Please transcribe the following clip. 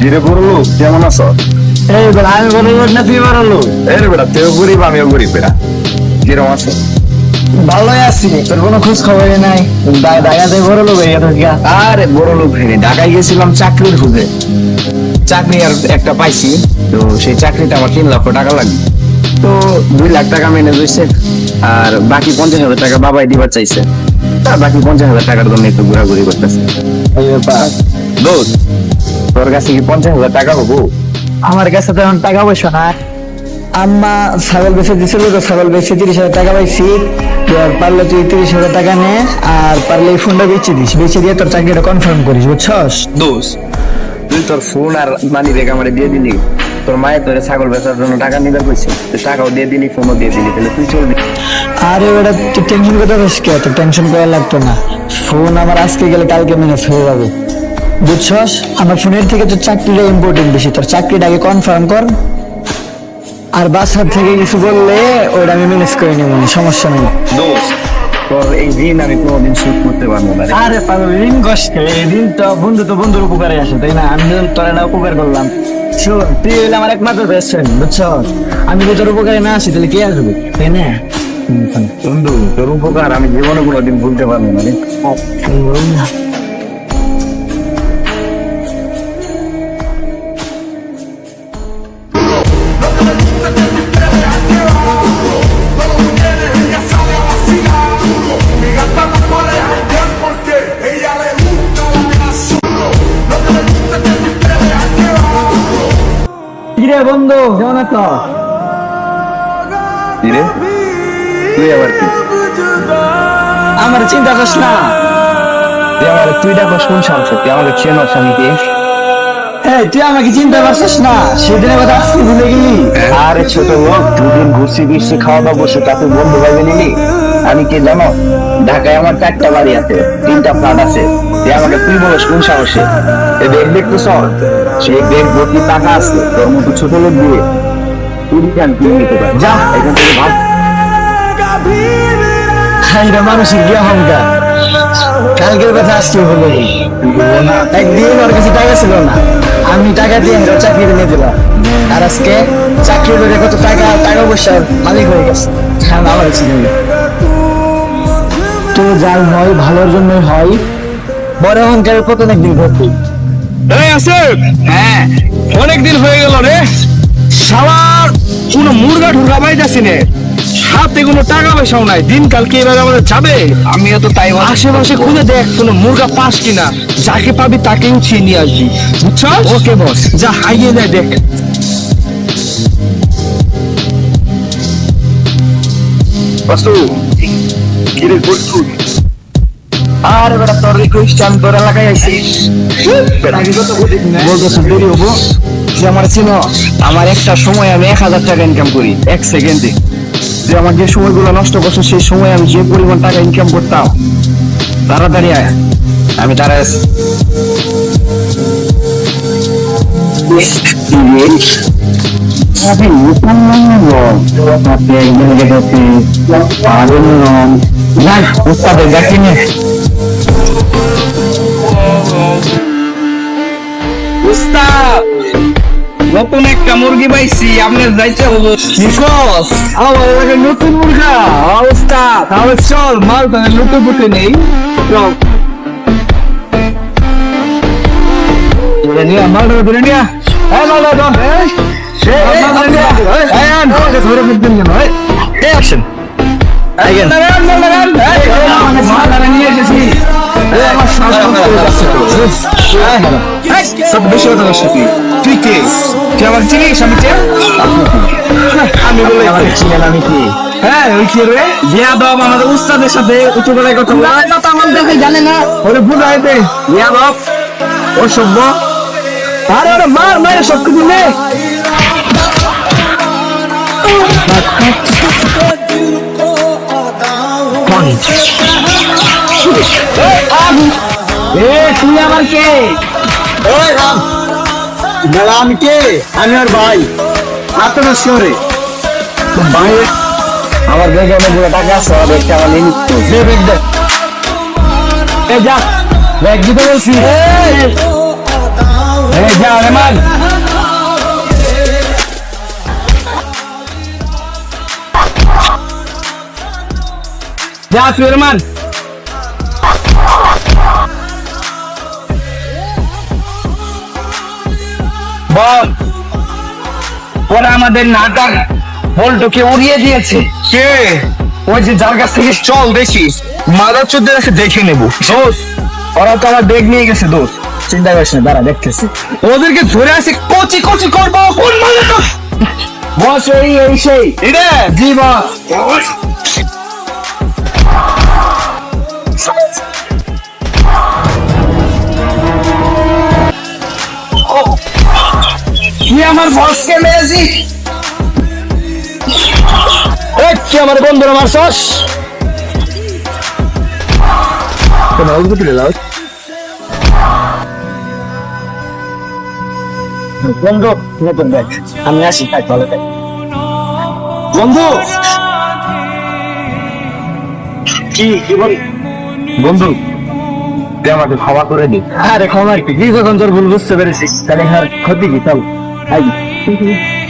ধীরে বড় কেমন আছো? এই বেলা আমি বড় না তুই বড় লোক? এই রে বেটা তুইও গরিব আমিও গরিব বেটা কীরকম আছো? ভালোই আছি তোর কোনো খোঁজ খবরই নাই ঢাকাতে বড় লোক হয়ে গেছে আরে বড় লোক হয়নি ঢাকায় গেছিলাম চাকরির খুঁজে চাকরি আর একটা পাইছি তো সেই চাকরিতে আমার তিন লক্ষ টাকা লাগবে। তো দুই লাখ টাকা ম্যানেজ হয়েছে আর বাকি পঞ্চাশ হাজার টাকা বাবাই দিবার চাইছে। আর বাকি পঞ্চাশ হাজার টাকার জন্য একটু ঘোরাঘুরি করতেছে। তোর কাছে কি পঞ্চাশ হাজার টাকা হব? আমার কাছে তো এখন টাকা পয়সা না আম্মা ছাগল বেচে দিছিল তো ছাগল বেচে তিরিশ হাজার টাকা পাইছি। এবার পারলে তুই তিরিশ হাজার টাকা নে আর পারলে এই ফোনটা বেচে দিস। বেচে দিয়ে তোর চাকরিটা কনফার্ম করিস বুঝছস? দোস্ত তুই তোর ফোন আর মানি ব্যাগ আমার দিয়ে দিলি। তোর মায়ের তোর ছাগল বেচার জন্য টাকা নিবার কইছে তুই টাকাও দিয়ে দিলি ফোনও দিয়ে দিলি তাহলে তুই চলবি। আরে ওটা তুই টেনশন করতে পারিস কে? তোর টেনশন করা লাগতো না। ফোন আমার আজকে গেলে কালকে ম্যানেজ হয়ে যাবে। বুঝছস? আমার ফোনের থেকে তোর চাকরিটা ইম্পর্টেন্ট বেশি। তোর চাকরিটা আগে কনফার্ম কর। আর বাসার থেকে কিছু বললে ওটা আমি ম্যানেজ করে নেব সমস্যা নেই। তোর এই ঋণ আমি কোনোদিন শোধ করতে পারব না আরে পাগল ঋণ কষ্টে ঋণ তো বন্ধু তো বন্ধুর উপকারে আসে তাই না? আমি যখন তোর উপকার করলাম। শোন তুই হইলে আমার একমাত্র বেস্ট ফ্রেন্ড বুঝছস? আমি যদি তোর উপকারে না আসি তাহলে কে আসবে? তাই না? বন্ধু তোর উপকার আমি জীবনে কোনোদিন ভুলতে পারব না রে। বন্ধু কেমন আছো? কি তুই আবার কি? আমার চিন্তা করিস না। তুই আমার তুই ডাকো শুন তুই আমাকে এই তুই আমাকে চিন্তা করছিস না সেদিনের কথা আজকে ভুলে গেলি। আরে ছোট লোক দুদিন ঘুরছি ফিরছি খাওয়া দাওয়া বসে তাতে বন্ধু ভাবে নিলি আমি কি জানো? ঢাকায় আমার চারটা বাড়ি আছে, তিনটা ফ্ল্যাট আছে। তুই আমাকে তুই বলো কোন সাহসে? দেখতে সর সেই ব্যাগ ভর্তি টাকা আছে? তোর মতো ছোট লোক দিয়ে তুই কেন তুই নিতে পার। যা, এখান থেকে ভাব এটা মানুষের গিয়ে অহংকার? কালকের কথা ভুলে গেলি একদিন ওর কাছে টাকা ছিল না। আমি টাকা দিয়ে ওর চাকরি নিয়ে দিলাম। আর আজকে চাকরি করে কত টাকা টাকা পয়সার মালিক হয়ে গেছে। হ্যাঁ আমার তো হয় ভালোর জন্যই হয়। বড় অহংকারের কত একদিন ঘটবে। হ্যাঁ। অনেকদিন হয়ে গেল রে। কোনো মুরগা পাইতাছি নে। হাতে কোনো টাকা পয়সাও নাই। দিনকাল কি এভাবে আমাদের যাবে? আমিও তো তাই আশেপাশে খুঁজে দেখ কোনো মুরগা পাস কিনা। যাকে পাবি তাকে উঠিয়ে নিয়ে আসবি। বুঝছ ওকে বস। যা হাইয়ে দেয় দেখ। বাসু কি রে বস্তু বেটা তোর রিকোয়েস্ট আমি তোর এলাকায় আইছি। বলতেছো দেরি হব। যে আমার চিনো আমার একটা সময় আমি এক হাজার টাকা ইনকাম করি এক সেকেন্ডে যে আমার যে সময়গুলো নষ্ট করছ সেই সময় আমি যে পরিমাণ টাকা ইনকাম করতাম তাড়াতাড়ি আয়। আমি দাঁড়ায় আছি আপনি নতুন আপনি একজন গেছে পারেন যাক উস্তাদের ডাকি নিয়ে উস্তাদ নতুন একটা মুরগি পাইছি আপনার যাইতে হব নিকস আমার নতুন মুরগা অবস্থা তাহলে চল মাল তাহলে লুটে পুটে নেই চল ধরে ধরে নিয়ে এই মালটা ধর ধরে ফেলতেন কেন এই, এই অ্যাকশন নিয়ে এসেছি আমার হয়ে হ্যাঁ। সব বেশি কথা বলছিস তুই তুই কে তুই আমার চিনিস আমি কে আমি বলে চিনেন আমি কি হ্যাঁ ওই কি রে ইয়াদব আমাদের উস্তাদের সাথে উঁচু গলায় কথা বলে না তো আমার দেখে জানে না ওরে ভুল আইতে ইয়াদব আরে ওরে মার মারে সব কিছু নে তুই আমার কে? রাম আমি কে আমি আর ভাই। আপনার শিওরে? ভাই আমার ব্যাগে অনেকগুলো টাকা আছে আর একটা আমার লিমিট তো যা ব্যাগ দিতে বলছি যা রেমান বল ওরা আমাদের নাটক বল্টুকে উড়িয়ে দিয়েছে। কে? ওই যে যার কাছ থেকে চল দেখি। মাদার চোদ্দের কাছে দেখে নেব। দোষ ওরা তো আমার বেগ নিয়ে গেছে দোষ চিন্তা করিস না দাঁড়া দেখতেছি। ওদেরকে ধরে আসে কচি কচি করব। কোন তো বস এই এই সেই। এটা জি বস। কি আমার বসকে মেরেছি? আমার বন্ধুরা মারছস? বন্ধু নতুন আমি আসি তাই ভালো থাক। বন্ধু! কি কি বল? বন্ধু তুই আমাকে ক্ষমা করে দিস আরে ক্ষমা কি? তুই যখন তোর ভুল বুঝতে পেরেছিস? তাহলে আর ক্ষতি কি? চল। 哎姨菲